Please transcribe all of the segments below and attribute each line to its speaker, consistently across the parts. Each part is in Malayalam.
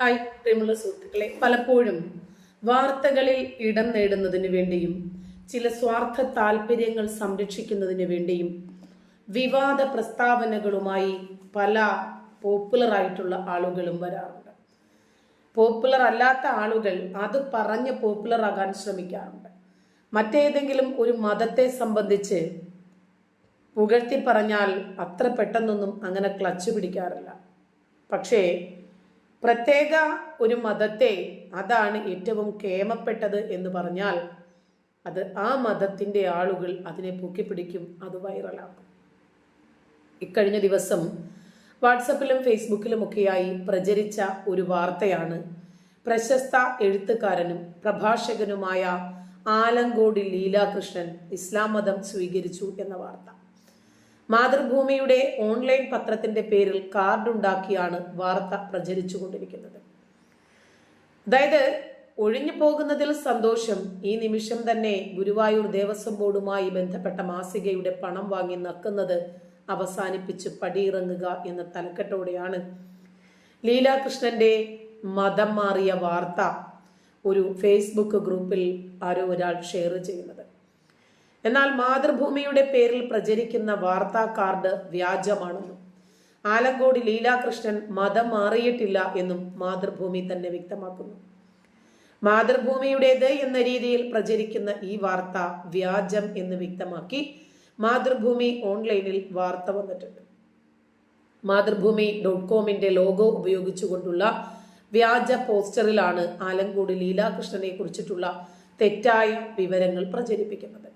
Speaker 1: ഹായ് പ്രിയമുള്ള സുഹൃത്തുക്കളെ. പലപ്പോഴും വാർത്തകളിൽ ഇടം നേടുന്നതിന് വേണ്ടിയും ചില സ്വാർത്ഥ താല്പര്യങ്ങൾ സംരക്ഷിക്കുന്നതിന് വേണ്ടിയും വിവാദ പ്രസ്താവനകളുമായി പല പോപ്പുലർ ആയിട്ടുള്ള ആളുകളും വരാറുണ്ട്. പോപ്പുലർ അല്ലാത്ത ആളുകൾ അത് പറഞ്ഞ് പോപ്പുലർ ആകാൻ ശ്രമിക്കാറുണ്ട്. മറ്റേതെങ്കിലും ഒരു മതത്തെ സംബന്ധിച്ച് പുകഴ്ത്തി പറഞ്ഞാൽ അത്ര പെട്ടെന്നൊന്നും അങ്ങനെ ക്ലച്ച് പിടിക്കാറില്ല. പക്ഷേ പ്രത്യേക ഒരു മതത്തെ അതാണ് ഏറ്റവും കേമപ്പെട്ടത് എന്ന് പറഞ്ഞാൽ അത് ആ മതത്തിന്റെ ആളുകൾ അതിനെ പൊക്കിപ്പിടിക്കും അത് വൈറലാക്കും. ഇക്കഴിഞ്ഞ ദിവസം വാട്സപ്പിലും ഫേസ്ബുക്കിലും ഒക്കെയായി പ്രചരിച്ച ഒരു വാർത്തയാണ് പ്രശസ്ത എഴുത്തുകാരനും പ്രഭാഷകനുമായ ആലങ്കോടി ലീലാകൃഷ്ണൻ ഇസ്ലാം മതം സ്വീകരിച്ചു എന്ന വാർത്ത. മാതൃഭൂമിയുടെ ഓൺലൈൻ പത്രത്തിന്റെ പേരിൽ കാർഡുണ്ടാക്കിയാണ് വാർത്ത പ്രചരിച്ചുകൊണ്ടിരിക്കുന്നത്. അതായത് ഒഴിഞ്ഞു പോകുന്നതിൽ സന്തോഷം ഈ നിമിഷം തന്നെ ഗുരുവായൂർ ദേവസ്വം ബോർഡുമായി ബന്ധപ്പെട്ട മാസികയുടെ പണം വാങ്ങി നക്കുന്നത് അവസാനിപ്പിച്ച് പടിയിറങ്ങുക എന്ന തലക്കെട്ടോടെയാണ്. ലീലാകൃഷ്ണന്റെ മതം മാറിയ വാർത്ത ഒരു ഫേസ്ബുക്ക് ഗ്രൂപ്പിൽ ആരോ ഒരാൾ ഷെയർ ചെയ്യുന്നത്. എന്നാൽ മാതൃഭൂമിയുടെ പേരിൽ പ്രചരിക്കുന്ന വാർത്താ കാർഡ് വ്യാജമാണെന്നും ആലങ്കോട് ലീലാകൃഷ്ണൻ മതം മാറിയിട്ടില്ല എന്നും മാതൃഭൂമി തന്നെ വ്യക്തമാക്കുന്നു. മാതൃഭൂമിയുടേത് എന്ന രീതിയിൽ പ്രചരിക്കുന്ന ഈ വാർത്ത വ്യാജം എന്ന് വ്യക്തമാക്കി മാതൃഭൂമി ഓൺലൈനിൽ വാർത്ത വന്നിട്ടുണ്ട്. മാതൃഭൂമി ഡോട്ട് കോമിന്റെ ലോഗോ ഉപയോഗിച്ചുകൊണ്ടുള്ള വ്യാജ പോസ്റ്ററിലാണ് ആലങ്കോട് ലീലാകൃഷ്ണനെ കുറിച്ചിട്ടുള്ള തെറ്റായ വിവരങ്ങൾ പ്രചരിപ്പിക്കുന്നത്.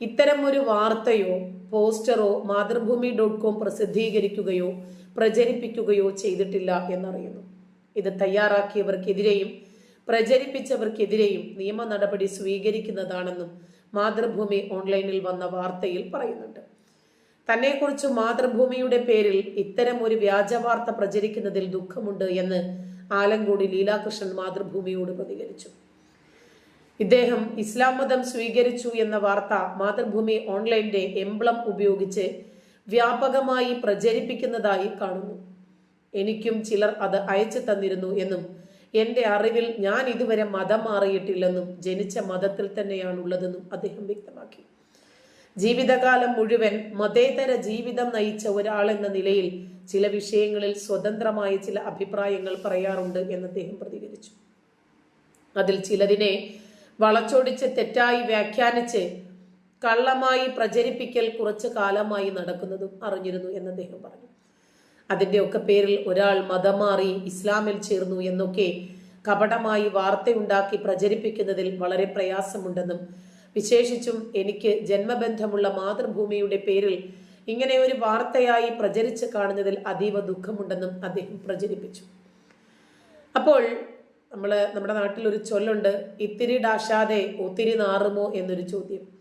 Speaker 1: ഇത്തരം ഒരു വാർത്തയോ പോസ്റ്ററോ മാതൃഭൂമി ഡോട്ട് കോം പ്രസിദ്ധീകരിക്കുകയോ പ്രചരിപ്പിക്കുകയോ ചെയ്തിട്ടില്ല എന്നറിയുന്നു. ഇത് തയ്യാറാക്കിയവർക്കെതിരെയും പ്രചരിപ്പിച്ചവർക്കെതിരെയും നിയമ നടപടി സ്വീകരിക്കുന്നതാണെന്നും മാതൃഭൂമി ഓൺലൈനിൽ വന്ന വാർത്തയിൽ പറയുന്നുണ്ട്. തന്നെക്കുറിച്ച് മാതൃഭൂമിയുടെ പേരിൽ ഇത്തരം ഒരു വ്യാജ വാർത്ത പ്രചരിക്കുന്നതിൽ ദുഃഖമുണ്ട് എന്ന് ആലങ്കോടി ലീലാകൃഷ്ണൻ മാതൃഭൂമിയോട് പ്രതികരിച്ചു. ഇദ്ദേഹം ഇസ്ലാം മതം സ്വീകരിച്ചു എന്ന വാർത്ത മാതൃഭൂമി ഓൺലൈന്റെ എംബ്ലം ഉപയോഗിച്ച് വ്യാപകമായി പ്രചരിപ്പിക്കുന്നതായി കാണുന്നു. എനിക്കും ചിലർ അത് അയച്ചു തന്നിരുന്നു എന്നും എന്റെ അറിവിൽ ഞാൻ ഇതുവരെ മതം മാറിയിട്ടില്ലെന്നും ജനിച്ച മതത്തിൽ തന്നെയാണുള്ളതെന്നും അദ്ദേഹം വ്യക്തമാക്കി. ജീവിതകാലം മുഴുവൻ മതേതര ജീവിതം നയിച്ച ഒരാളെന്ന നിലയിൽ ചില വിഷയങ്ങളിൽ സ്വതന്ത്രമായ ചില അഭിപ്രായങ്ങൾ പറയാറുണ്ട് എന്ന് അദ്ദേഹം പ്രതികരിച്ചു. അതിൽ ചിലതിനെ വളച്ചൊടിച്ച് തെറ്റായി വ്യാഖ്യാനിച്ച് കള്ളമായി പ്രചരിപ്പിക്കൽ കുറച്ചു കാലമായി നടക്കുന്നതും അറിഞ്ഞിരുന്നു എന്ന് അദ്ദേഹം പറഞ്ഞു. അതിന്റെ ഒക്കെ പേരിൽ ഒരാൾ മതം മാറി ഇസ്ലാമിൽ ചേർന്നു എന്നൊക്കെ കപടമായി വാർത്തയുണ്ടാക്കി പ്രചരിപ്പിക്കുന്നതിൽ വളരെ പ്രയാസമുണ്ടെന്നും വിശേഷിച്ചും എനിക്ക് ജന്മബന്ധമുള്ള മാതൃഭൂമിയുടെ പേരിൽ ഇങ്ങനെ ഒരു വാർത്തയായി പ്രചരിച്ച് കാണുന്നതിൽ അതീവ ദുഃഖമുണ്ടെന്നും അദ്ദേഹം പ്രചരിപ്പിച്ചു. അപ്പോൾ നമ്മൾ നമ്മുടെ നാട്ടിലൊരു ചൊല്ലുണ്ട് ഇത്തിരി ഡാശാതെ ഒത്തിരി നാറുമോ എന്നൊരു ചോദ്യം.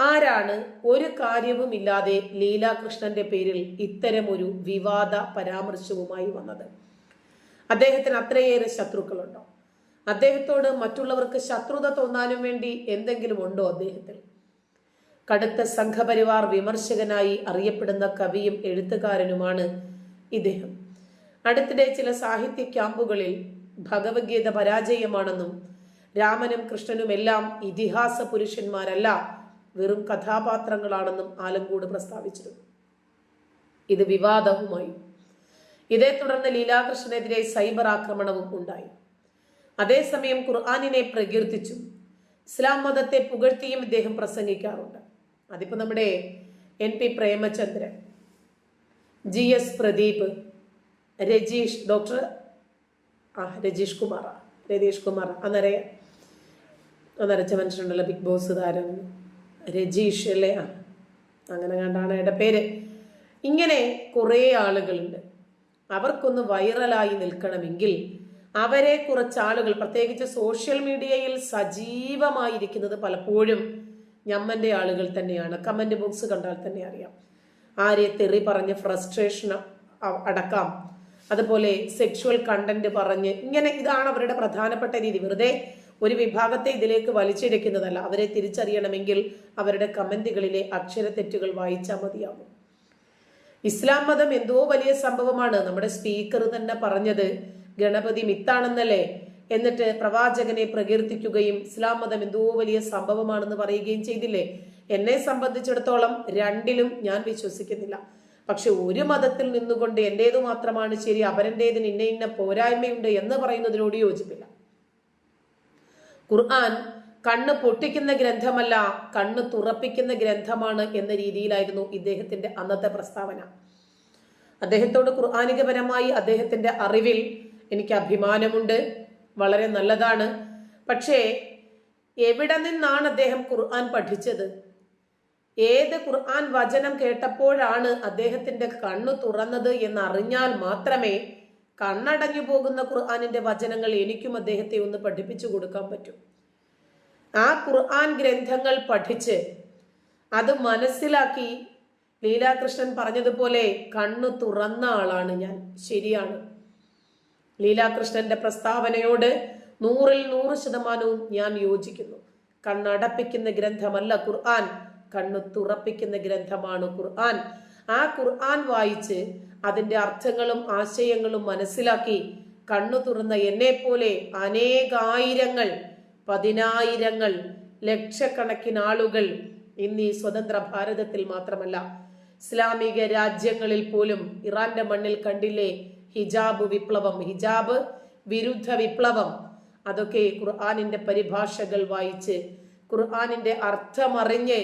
Speaker 1: ആരാണ് ഒരു കാര്യവുമില്ലാതെ ലീലാകൃഷ്ണന്റെ പേരിൽ ഇത്തരമൊരു വിവാദ പരാമർശവുമായി വന്നത്? അദ്ദേഹത്തിന് അത്രയേറെ ശത്രുക്കളുണ്ടോ? അദ്ദേഹത്തോട് മറ്റുള്ളവർക്ക് ശത്രുത തോന്നാനും വേണ്ടി എന്തെങ്കിലും ഉണ്ടോ അദ്ദേഹത്തിൽ? കടുത്ത സംഘപരിവാർ വിമർശകനായി അറിയപ്പെടുന്ന കവിയും എഴുത്തുകാരനുമാണ് ഇദ്ദേഹം. അടുത്തിടെ ചില സാഹിത്യ ക്യാമ്പുകളിൽ ഭഗവത്ഗീത പരാജയമാണെന്നും രാമനും കൃഷ്ണനുമെല്ലാം ഇതിഹാസ പുരുഷന്മാരല്ല വെറും കഥാപാത്രങ്ങളാണെന്നും ആലങ്കോട് പ്രസ്താവിച്ചിരുന്നു. ഇത് വിവാദവുമായി. ഇതേ തുടർന്ന് ലീലാകൃഷ്ണനെതിരെ സൈബർ ആക്രമണവും ഉണ്ടായി. അതേസമയം ഖുർആാനിനെ പ്രകീർത്തിച്ചും ഇസ്ലാം മതത്തെ പുകഴ്ത്തിയും ഇദ്ദേഹം പ്രസംഗിക്കാറുണ്ട്. അതിപ്പോൾ നമ്മുടെ N P Premachandran G S Pradeep Rajeesh doctor ആ രജീഷ് കുമാർ രതീഷ് കുമാർ അന്നേരെ അന്നരച്ച മനുഷ്യനുണ്ടല്ലോ ബിഗ് ബോസ് താരം. രജീഷ് അല്ലേ? ആ അങ്ങനെ കണ്ടാണ് എന്റെ പേര്. ഇങ്ങനെ കുറേ ആളുകളുണ്ട്. അവർക്കൊന്ന് വൈറലായി നിൽക്കണമെങ്കിൽ അവരെ കുറച്ച് ആളുകൾ പ്രത്യേകിച്ച് സോഷ്യൽ മീഡിയയിൽ സജീവമായിരിക്കുന്നത് പലപ്പോഴും ഞമ്മന്റെ ആളുകൾ തന്നെയാണ്. കമന്റ് ബോക്സ് കണ്ടാൽ തന്നെ അറിയാം. ആരെ തെറി പറഞ്ഞ് ഫ്രസ്ട്രേഷൻ അടക്കാം. അതുപോലെ സെക്ഷുവൽ കണ്ടന്റ് പറഞ്ഞ് ഇങ്ങനെ ഇതാണ് അവരുടെ പ്രധാനപ്പെട്ട രീതി. വെറുതെ ഒരു വിഭാഗത്തെ ഇതിലേക്ക് വലിച്ചിഴക്കുന്നതല്ല. അവരെ തിരിച്ചറിയണമെങ്കിൽ അവരുടെ കമന്റുകളിലെ അക്ഷരത്തെറ്റുകൾ വായിച്ചാൽ മതിയാകും ഇസ്ലാം മതം എന്തോ വലിയ സംഭവമാണ്. നമ്മുടെ സ്പീക്കർ തന്നെ പറഞ്ഞത് ഗണപതി മിത്താണെന്നല്ലേ? എന്നിട്ട് പ്രവാചകനെ പ്രകീർത്തിക്കുകയും ഇസ്ലാം മതം എന്തോ വലിയ സംഭവമാണെന്ന് പറയുകയും ചെയ്തില്ലേ? എന്നെ സംബന്ധിച്ചിടത്തോളം രണ്ടിലും ഞാൻ വിശ്വസിക്കുന്നില്ല. പക്ഷെ ഒരു മതത്തിൽ നിന്നുകൊണ്ട് എന്റേത് മാത്രമാണ് ശരി അവരന്റേതിന് ഇന്ന ഇന്ന പോരായ്മയുണ്ട് എന്ന് പറയുന്നതിനോട് യോജിപ്പില്ല. ഖുർആൻ കണ്ണ് പൊട്ടിക്കുന്ന ഗ്രന്ഥമല്ല കണ്ണ് തുറപ്പിക്കുന്ന ഗ്രന്ഥമാണ് എന്ന രീതിയിലായിരുന്നു ഇദ്ദേഹത്തിന്റെ അന്നത്തെ പ്രസ്താവന. അദ്ദേഹത്തോട് ഖുർആാനികപരമായി അദ്ദേഹത്തിന്റെ അറിവിൽ എനിക്ക് അഭിമാനമുണ്ട് വളരെ നല്ലതാണ്. പക്ഷേ എവിടെ നിന്നാണ് അദ്ദേഹം ഖുർആൻ പഠിച്ചത്? ഏത് ഖുർആൻ വചനം കേട്ടപ്പോഴാണ് അദ്ദേഹത്തിന്റെ കണ്ണു തുറന്നത് എന്നറിഞ്ഞാൽ മാത്രമേ കണ്ണടങ്ങി പോകുന്ന ഖുർആാനിന്റെ വചനങ്ങൾ എനിക്കും അദ്ദേഹത്തെ ഒന്ന് പഠിപ്പിച്ചു കൊടുക്കാൻ പറ്റൂ. ആ ഖുർആൻ ഗ്രന്ഥങ്ങൾ പഠിച്ച് അത് മനസ്സിലാക്കി ലീലാകൃഷ്ണൻ പറഞ്ഞതുപോലെ കണ്ണു തുറന്ന ആളാണ് ഞാൻ. ശരിയാണ്. ലീലാകൃഷ്ണന്റെ പ്രസ്താവനയോട് നൂറിൽ നൂറ് ശതമാനവും ഞാൻ യോജിക്കുന്നു. കണ്ണടപ്പിക്കുന്ന ഗ്രന്ഥമല്ല ഖുർആൻ. കണ്ണു തുറപ്പിക്കുന്ന ഗ്രന്ഥമാണ് ഖുർആൻ. ആ ഖുർആൻ വായിച്ച് അതിന്റെ അർത്ഥങ്ങളും ആശയങ്ങളും മനസ്സിലാക്കി കണ്ണു തുറന്ന എന്നെ പോലെ അനേകായിരങ്ങൾ പതിനായിരങ്ങൾ ലക്ഷക്കണക്കിന് ആളുകൾ ഇന്ന് ഈ സ്വതന്ത്ര ഭാരതത്തിൽ മാത്രമല്ല ഇസ്ലാമിക രാജ്യങ്ങളിൽ പോലും ഇറാന്റെ മണ്ണിൽ കണ്ടില്ലേ? ഹിജാബ് വിപ്ലവം ഹിജാബ് വിരുദ്ധ വിപ്ലവം. അതൊക്കെ ഖുർആാനിന്റെ പരിഭാഷകൾ വായിച്ച് ഖുർആാനിന്റെ അർത്ഥമറിഞ്ഞ്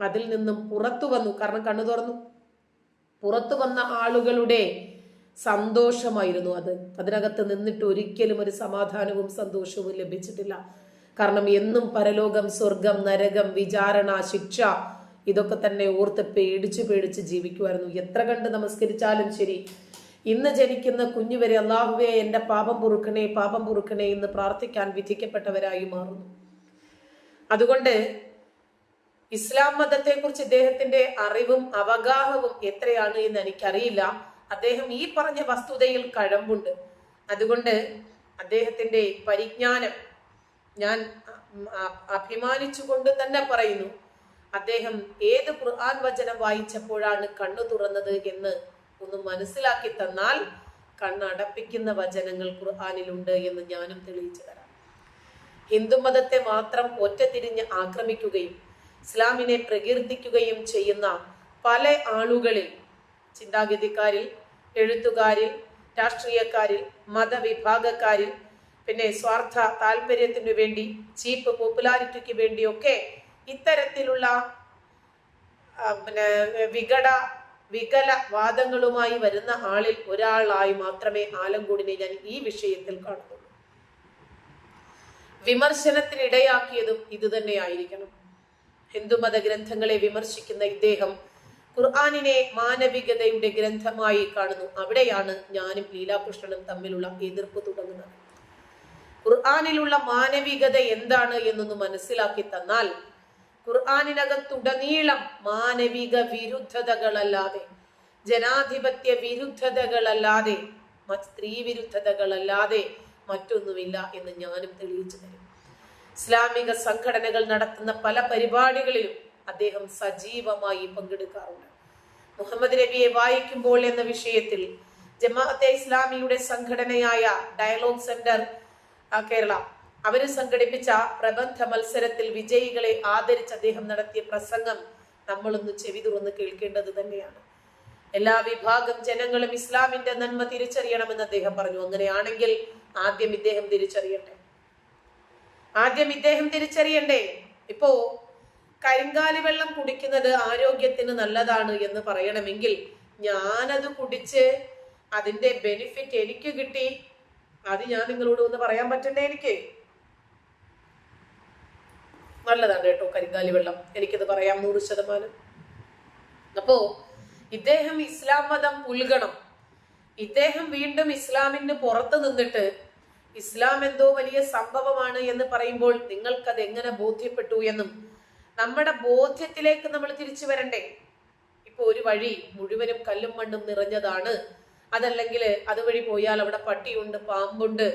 Speaker 1: അതിൽ നിന്നും പുറത്തു വന്നു. കാരണം കണ്ണു തുറന്നു. പുറത്തു വന്ന ആളുകളുടെ സന്തോഷമായിരുന്നു അത്. അതിനകത്ത് നിന്നിട്ട് ഒരിക്കലും ഒരു സമാധാനവും സന്തോഷവും ലഭിച്ചിട്ടില്ല. കാരണം എന്നും പരലോകം സ്വർഗം നരകം വിചാരണ ശിക്ഷ ഇതൊക്കെ തന്നെ ഓർത്ത് പേടിച്ച് പേടിച്ച് ജീവിക്കുമായിരുന്നു എത്ര കണ്ട് നമസ്കരിച്ചാലും ശരി. ഇന്ന് ജനിക്കുന്ന കുഞ്ഞുവരെ അള്ളാഹുവെ എന്റെ പാപം പൊറുക്കണേ പാപം പൊറുക്കണേ എന്ന് പ്രാർത്ഥിക്കാൻ വിധിക്കപ്പെട്ടവരായി മാറുന്നു. അതുകൊണ്ട് ഇസ്ലാം മതത്തെക്കുറിച്ച് ഇദ്ദേഹത്തിന്റെ അറിവും അവഗാഹവും എത്രയാണ് എന്ന് എനിക്കറിയില്ല. അദ്ദേഹം ഈ പറഞ്ഞ വസ്തുതയിൽ കഴമ്പുണ്ട്. അതുകൊണ്ട് അദ്ദേഹത്തിന്റെ പരിജ്ഞാനം ഞാൻ അഭിമാനിച്ചുകൊണ്ട് തന്നെ പറയുന്നു. അദ്ദേഹം ഏത് ഖുർആൻ വചനം വായിച്ചപ്പോഴാണ് കണ്ണു തുറന്നത് എന്ന് ഒന്ന് മനസ്സിലാക്കി തന്നാൽ കണ്ണടപ്പിക്കുന്ന വചനങ്ങൾ ഖുർആാനിലുണ്ട് എന്ന് ഞാനും തെളിയിച്ചു തരാം. ഹിന്ദുമതത്തെ മാത്രം ഒറ്റ തിരിഞ്ഞ് ആക്രമിക്കുകയും ഇസ്ലാമിനെ പ്രകീർത്തിക്കുകയും ചെയ്യുന്ന പല ആളുകളിൽ ചിന്താഗതിക്കാരിൽ എഴുത്തുകാരിൽ രാഷ്ട്രീയക്കാരിൽ മതവിഭാഗക്കാരിൽ പിന്നെ സ്വാർത്ഥ താല്പര്യത്തിനു വേണ്ടി ചീപ്പ് പോപ്പുലാരിറ്റിക്ക് വേണ്ടിയൊക്കെ ഇത്തരത്തിലുള്ള പിന്നെ വികട വികല വാദങ്ങളുമായി വരുന്ന ആളിൽ ഒരാളായി മാത്രമേ ആലങ്കൂടിനെ ഞാൻ ഈ വിഷയത്തിൽ കാണുന്നുള്ളൂ. വിമർശനത്തിനിടയാക്കിയതും ഇത് തന്നെയായിരിക്കണം ഹിന്ദുമത ഗ്രന്ഥങ്ങളെ വിമർശിക്കുന്ന ഇദ്ദേഹം ഖുർആാനിനെ മാനവികതയുടെ ഗ്രന്ഥമായി കാണുന്നു. അവിടെയാണ് ഞാനും ലീലാകൃഷ്ണനും തമ്മിലുള്ള എതിർപ്പ് തുടങ്ങുന്നത്. ഖുർആാനിലുള്ള മാനവികത എന്താണ് എന്നൊന്ന് മനസ്സിലാക്കി തന്നാൽ ഖുർആാനിനകത്തുടനീളം മാനവിക വിരുദ്ധതകളല്ലാതെ ജനാധിപത്യ വിരുദ്ധതകളല്ലാതെ സ്ത്രീ വിരുദ്ധതകളല്ലാതെ മറ്റൊന്നുമില്ല എന്ന് ഞാനും തെളിയിച്ചു തരും. ഇസ്ലാമിക സംഘടനകൾ നടത്തുന്ന പല പരിപാടികളിലും അദ്ദേഹം സജീവമായി പങ്കെടുക്കാറുണ്ട്. മുഹമ്മദ് നബിയെ വായിക്കുമ്പോൾ എന്ന വിഷയത്തിൽ ജമാഅത്തെ ഇസ്ലാമിയുടെ സംഘടനയായ ഡയലോഗ് സെന്റർ കേരള. അവർ സംഘടിപ്പിച്ച പ്രബന്ധ മത്സരത്തിൽ വിജയികളെ ആദരിച്ച് അദ്ദേഹം നടത്തിയ പ്രസംഗം നമ്മളൊന്ന് ചെവി തുറന്ന് കേൾക്കേണ്ടത് തന്നെയാണ്. എല്ലാ വിഭാഗം ജനങ്ങളും ഇസ്ലാമിന്റെ നന്മ തിരിച്ചറിയണമെന്ന് അദ്ദേഹം പറഞ്ഞു. അങ്ങനെയാണെങ്കിൽ ആദ്യം ഇദ്ദേഹം തിരിച്ചറിയട്ടെ. ആദ്യം ഇദ്ദേഹം തിരിച്ചറിയണ്ടേ? ഇപ്പോ കരിങ്കാലി വെള്ളം കുടിക്കുന്നത് ആരോഗ്യത്തിന് നല്ലതാണ് എന്ന് പറയണമെങ്കിൽ ഞാനത് കുടിച്ച് അതിന്റെ ബെനിഫിറ്റ് എനിക്ക് കിട്ടി. അത് ഞാൻ നിങ്ങളോട് ഒന്ന് പറയാൻ പറ്റണ്ടേ എനിക്ക്? നല്ലതാണ് കേട്ടോ കരിങ്കാലി വെള്ളം. എനിക്കത് പറയാം നൂറ് ശതമാനം. അപ്പോ ഇദ്ദേഹം ഇസ്ലാം മതം ഉൽഗണം ഇദ്ദേഹം വീണ്ടും ഇസ്ലാമിന് പുറത്ത് നിന്നിട്ട് ഇസ്ലാം എന്തോ വലിയ സംഭവമാണ് എന്ന് പറയുമ്പോൾ നിങ്ങൾക്കത് എങ്ങനെ ബോധ്യപ്പെട്ടു എന്നും നമ്മുടെ ബോധ്യത്തിലേക്ക് നമ്മൾ തിരിച്ചു വരണ്ടേ? ഇപ്പൊ ഒരു വഴി മുഴുവനും കല്ലും മണ്ണും നിറഞ്ഞതാണ്. അതല്ലെങ്കിൽ അതുവഴി പോയാൽ അവിടെ പട്ടിയുണ്ട് പാമ്പുണ്ട്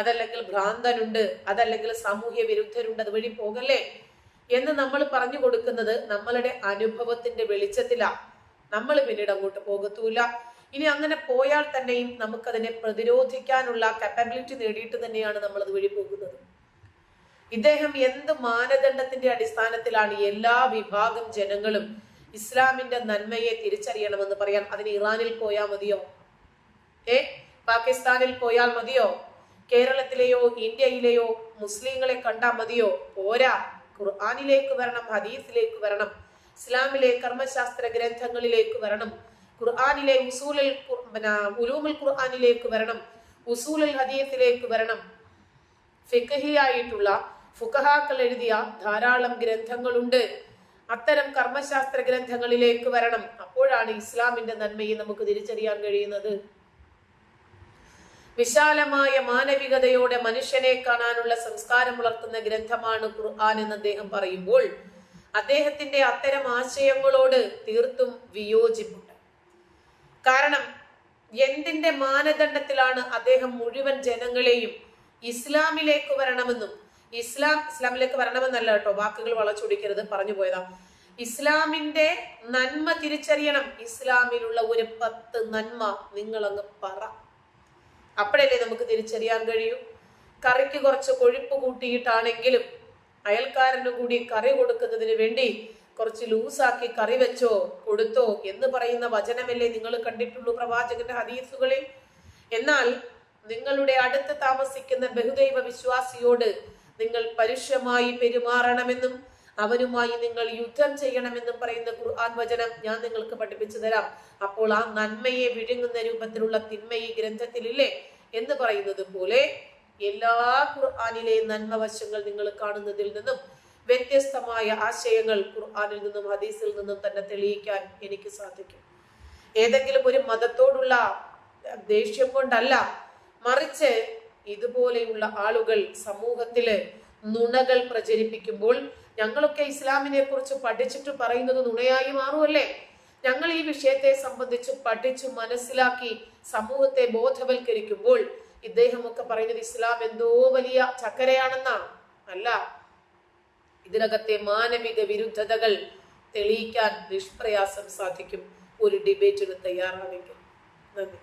Speaker 1: അതല്ലെങ്കിൽ ഭ്രാന്തനുണ്ട് അതല്ലെങ്കിൽ സാമൂഹ്യ വിരുദ്ധരുണ്ട് അതുവഴി പോകല്ലേ? എന്ന് നമ്മൾ പറഞ്ഞു കൊടുക്കുന്നത് നമ്മളുടെ അനുഭവത്തിന്റെ വെളിച്ചത്തിലാ. നമ്മൾ പിന്നീട് അങ്ങോട്ട് പോകത്തൂല. ഇനി അങ്ങനെ പോയാൽ തന്നെയും നമുക്കതിനെ പ്രതിരോധിക്കാനുള്ള കപ്പബിലിറ്റി നേടിയിട്ട് തന്നെയാണ് നമ്മൾ അതുവഴി പോകുന്നത്. ഇദ്ദേഹം എന്ത് മാനദണ്ഡത്തിന്റെ അടിസ്ഥാനത്തിലാണ് എല്ലാ വിഭാഗം ജനങ്ങളും ഇസ്ലാമിന്റെ നന്മയെ തിരിച്ചറിയണമെന്ന് പറയാൻ അതിന് ഇറാനിൽ പോയാൽ മതിയോ? ഏ? പാകിസ്ഥാനിൽ പോയാൽ മതിയോ? കേരളത്തിലെയോ ഇന്ത്യയിലെയോ മുസ്ലിങ്ങളെ കണ്ടാൽ മതിയോ? പോരാ. ഖുർആാനിലേക്ക് വരണം ഹദീസിലേക്ക് വരണം ഇസ്ലാമിലെ കർമ്മശാസ്ത്ര ഗ്രന്ഥങ്ങളിലേക്ക് വരണം. ഖുർആാനിലെ ഉസൂലുൽ ഉലൂമുൽ ഖുർആാനിലേക്ക് വരണം ഉസൂലുൽ ഹദീസിലേക്ക് വരണം. ഫിഖഹിയായിട്ടുള്ള ഫുഖഹാക്കൾ എഴുതിയ ധാരാളം ഗ്രന്ഥങ്ങളുണ്ട്. അത്തരം കർമ്മശാസ്ത്ര ഗ്രന്ഥങ്ങളിലേക്ക് വരണം. അപ്പോഴാണ് ഇസ്ലാമിന്റെ നന്മയെ നമുക്ക് തിരിച്ചറിയാൻ കഴിയുന്നത്. വിശാലമായ മാനവികതയോടെ മനുഷ്യനെ കാണാനുള്ള സംസ്കാരം വളർത്തുന്ന ഗ്രന്ഥമാണ് ഖുർആൻ എന്ന് അദ്ദേഹം പറയുമ്പോൾ അദ്ദേഹത്തിന്റെ അത്തരം ആശയങ്ങളോട് തീർത്തും വിയോജിപ്പുണ്ട്. കാരണം എന്തിന്റെ മാനദണ്ഡത്തിലാണ് അദ്ദേഹം മുഴുവൻ ജനങ്ങളെയും ഇസ്ലാമിലേക്ക് വരണമെന്നും ഇസ്ലാം ഇസ്ലാമിലേക്ക് വരണമെന്നല്ല കേട്ടോ വാക്കുകൾ വളച്ചൊടിക്കരുത് പറഞ്ഞു പോയതാ. ഇസ്ലാമിന്റെ നന്മ തിരിച്ചറിയണം. ഇസ്ലാമിലുള്ള ഒരു പത്ത് നന്മ നിങ്ങൾ അങ്ങ് പറ. അപ്പോഴല്ലേ നമുക്ക് തിരിച്ചറിയാൻ കഴിയൂ? കറിക്ക് കുറച്ച് കൊഴുപ്പ് കൂട്ടിയിട്ടാണെങ്കിലും അയൽക്കാരന് കൂടി കറി കൊടുക്കുന്നതിന് വേണ്ടി കുറച്ച് ലൂസാക്കി കറി വെച്ചോ കൊടുത്തോ എന്ന് പറയുന്ന വചനമല്ലേ നിങ്ങൾ കണ്ടിട്ടുള്ളൂ പ്രവാചകന്റെ ഹദീസുകളിൽ? എന്നാൽ നിങ്ങളുടെ അടുത്ത് താമസിക്കുന്ന ബഹുദൈവ വിശ്വാസിയോട് നിങ്ങൾ പരുഷമായി പെരുമാറണമെന്നും അവരുമായി നിങ്ങൾ യുദ്ധം ചെയ്യണമെന്നും പറയുന്ന ഖുർആൻ വചനം ഞാൻ നിങ്ങൾക്ക് പഠിപ്പിച്ചു തരാം. അപ്പോൾ ആ നന്മയെ വിഴുങ്ങുന്ന രൂപത്തിലുള്ള തിന്മ ഈ ഗ്രന്ഥത്തിലില്ലേ? എന്ന് പറയുന്നത് പോലെ എല്ലാ ഖുർആാനിലെ നന്മവശങ്ങൾ നിങ്ങൾ കാണുന്നതിൽ നിന്നും വ്യത്യസ്തമായ ആശയങ്ങൾ ഖുർആാനിൽ നിന്നും ഹദീസിൽ നിന്നും തന്നെ തെളിയിക്കാൻ എനിക്ക് സാധിക്കും. ഏതെങ്കിലും ഒരു മതത്തോടുള്ള ദേഷ്യം കൊണ്ടല്ല മറിച്ച് ഇതുപോലെയുള്ള ആളുകൾ സമൂഹത്തിൽ നുണകൾ പ്രചരിപ്പിക്കുമ്പോൾ ഞങ്ങളൊക്കെ ഇസ്ലാമിനെ കുറിച്ച് പഠിച്ചിട്ട് പറയുന്നത് നുണയായി മാറുമല്ലേ? ഞങ്ങൾ ഈ വിഷയത്തെ സംബന്ധിച്ച് പഠിച്ചു മനസ്സിലാക്കി സമൂഹത്തെ ബോധവൽക്കരിക്കുമ്പോൾ ഇദ്ദേഹമൊക്കെ പറയുന്നത് ഇസ്ലാം എന്തോ വലിയ ചക്കരയാണെന്നാണ്. അല്ല ഇതിനകത്തെ മാനവിക വിരുദ്ധതകൾ തെളിയിക്കാൻ നിഷ്പ്രയാസം സാധിക്കും. ഒരു ഡിബേറ്റിന് തയ്യാറാണെങ്കിൽ. നന്ദി.